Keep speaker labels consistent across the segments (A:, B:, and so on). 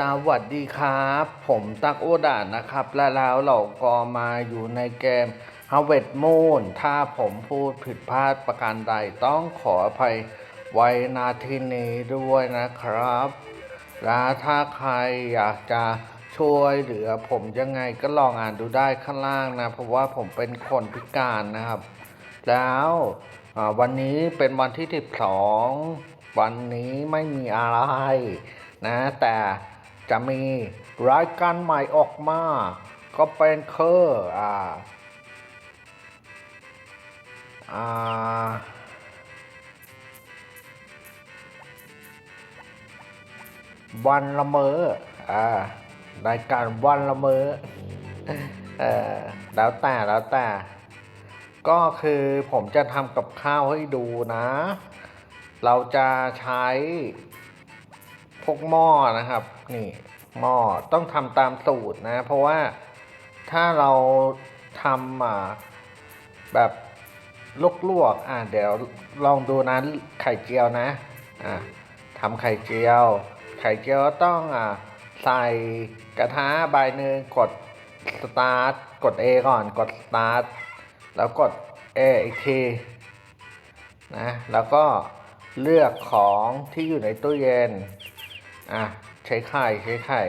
A: สวัสดีครับ ผมตักโอดานะครับ และแล้วเราก็มาอยู่ในเกม Harvest Moon ถ้าผมพูดผิดพลาดประการใดต้องขออภัยไว้นาทีนี้ด้วยนะครับ และถ้าใครอยากจะช่วยเหลือผมยังไงก็ลองอ่านดูได้ข้างล่างนะ เพราะว่าผมเป็นคนพิการนะครับ แล้ววันนี้เป็นวันที่ 12 วันนี้ไม่มีอะไรนะแต่ จะมีรายการใหม่ออกมา ก็เป็นเคืออ่าอ่าวันละเมออ่ารายการวันละเมอเออแล้วแต่แล้วแต่ ก็คือผมจะทำกับข้าวให้ดูนะ เราจะใช้ พวกหม้อนะครับ นี่หม้อต้องทำตามสูตรนะ เพราะว่าถ้าเราทำอ่าแบบลวกๆอ่าเดี๋ยวลองดูนะไข่เจียวนะอ่าทำไข่เจียว ไข่เจียวต้องอ่าใส่กระทะใบหนึ่งกดสตาร์ทกด A ก่อนกดสตาร์ทแล้วกด A อีกทีนะแล้วก็เลือกของที่อยู่ในตู้เย็น อะใช้ไข่ใช้ไข่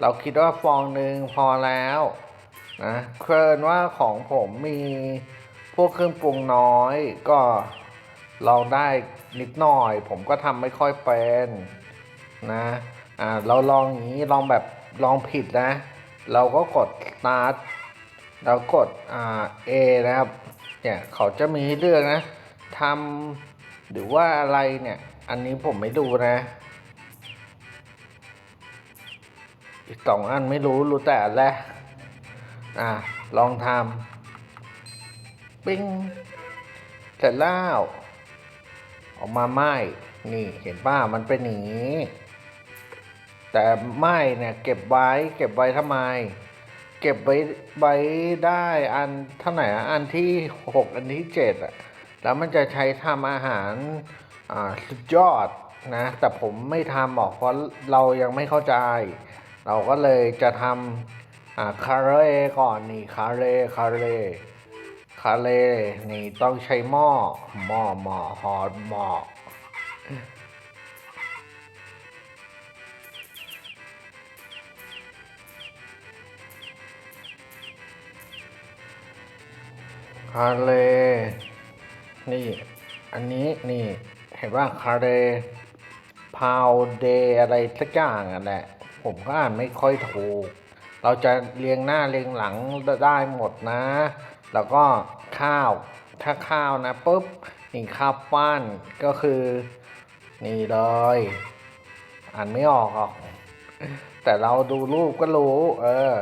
A: เราคิดว่าฟองหนึ่งพอแล้วนะเคลินว่าของผมมีพวกเครื่องปรุงน้อยก็ลองได้นิดหน่อย ผมก็ทำไม่ค่อยเป็นนะอ่าเราลองอย่างนี้ลองแบบลองผิดนะ เราก็กด start แล้วกดอ่า A นะครับเนี่ยเขาจะมีให้เลือกนะทำหรือว่าอะไรเนี่ย อันนี้ผมไม่ดูนะ อีกสองอันไม่รู้รู้แต่แรกอะลองทำปิ้งเสร็จแล้วออกมาไหมนี่เห็นป้ามันเป็นอย่างนี้ แต่ไหมเนี่ยเก็บไว้ เก็บไว้ทำไม เก็บไว้ไว้ได้อันเท่าไหร่อะอันที่หกอันที่เจ็ดอะแล้วมันจะใช้ทำอาหารอ่าสุดยอดนะ แต่ผมไม่ทำหรอกเพราะเรายังไม่เข้าใจ เราก็เลยจะทำอ่าคาเร่ก่อนนี่คาเร่คาเร่คาเร่นี่ต้องใช้หม้อหม้อหม้อฮอตหม้อคาเล นี่ อันนี้นี่ เห็นว่าคาเลพาวเดอะไรสักอย่างอะแหละ ผมก็อ่านไม่ค่อยถูก เราจะเรียงหน้าเรียงหลังได้หมดนะ แล้วก็ข้าว ถ้าข้าวนะปุ๊บนี่ข้าวปั้นก็คือ นี่เลย อ่านไม่ออกหรอก แต่เราดูรูปก็รู้ เออ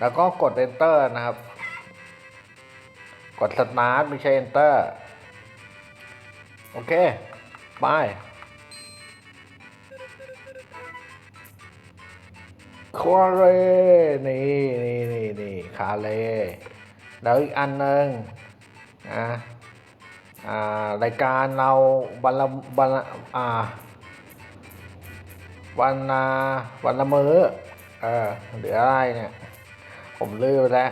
A: แล้วก็กด enter นะครับ กด start ไม่ใช่ enter โอเคไป คาเร่นี่นี่นี่นี่คาเร่แล้วอีกอันหนึ่งอ่าอ่ารายการเราวันละวันละอ่าวันละวันละมือเออเหลืออะไรเนี่ย ผมลืมแล้ว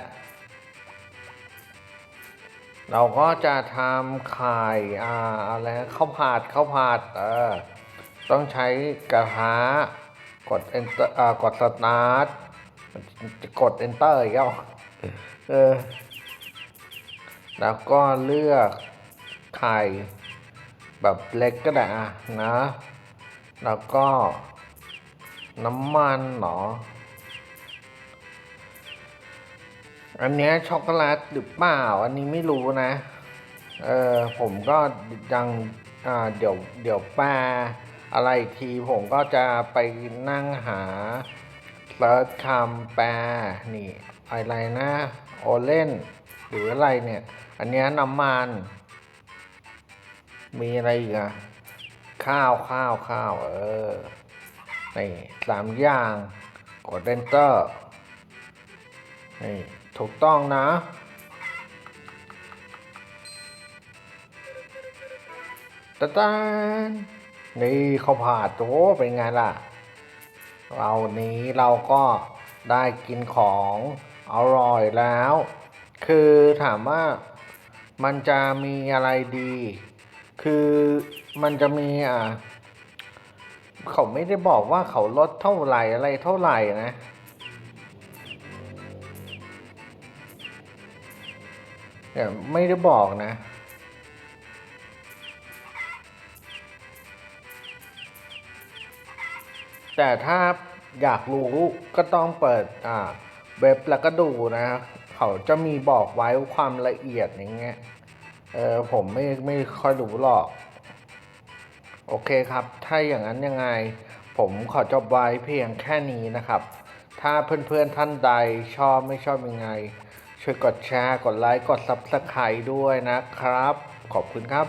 A: เราก็จะทำไข่อ่าอะไรข้าวผัดข้าวผัดเออต้องใช้กระทะ กด enter อ่ากด start จะกด enter อีกแล้วเออ แล้วก็เลือกไข่แบบเล็กก็ได้อะนะ แล้วก็น้ำมันเหรอ อันนี้ช็อกโกแลตหรือเปล่า อันนี้ไม่รู้นะ เออผมก็ยัง อ่า เดี๋ยว เดี๋ยวแปล อะไรอีกทีผมก็จะไปนั่งหาเซิร์ชคำแปลนี่อะไรนะโอเล่นหรืออะไรเนี่ย อันนี้น้ำมัน มีอะไรอีกอะข้าวข้าวข้าวเออนี่สามอย่างกด enter นี่ถูกต้องนะ ตะตาน นี่เขาผัดโอ้เป็นไงล่ะ เรานี้เราก็ได้กินของอร่อยแล้ว คือถามว่ามันจะมีอะไรดี คือมันจะมีอ่าเขาไม่ได้บอกว่าเขาลดเท่าไหร่อะไรเท่าไหร่นะเนี่ยไม่ได้บอกนะ แต่ถ้าอยากรู้ก็ต้องเปิดอ่าเว็บแล้วก็ดูนะเขาจะมีบอกไว้ความละเอียดอย่างเงี้ยเออผมไม่ไม่ค่อยรู้หรอก โอเคครับ ถ้าอย่างนั้นยังไง ผมขอจบไว้เพียงแค่นี้นะครับ ถ้าเพื่อนๆท่านใดชอบไม่ชอบยังไง ช่วยกดแชร์ กดไลค์ กด Subscribe ด้วยนะครับ ขอบคุณครับ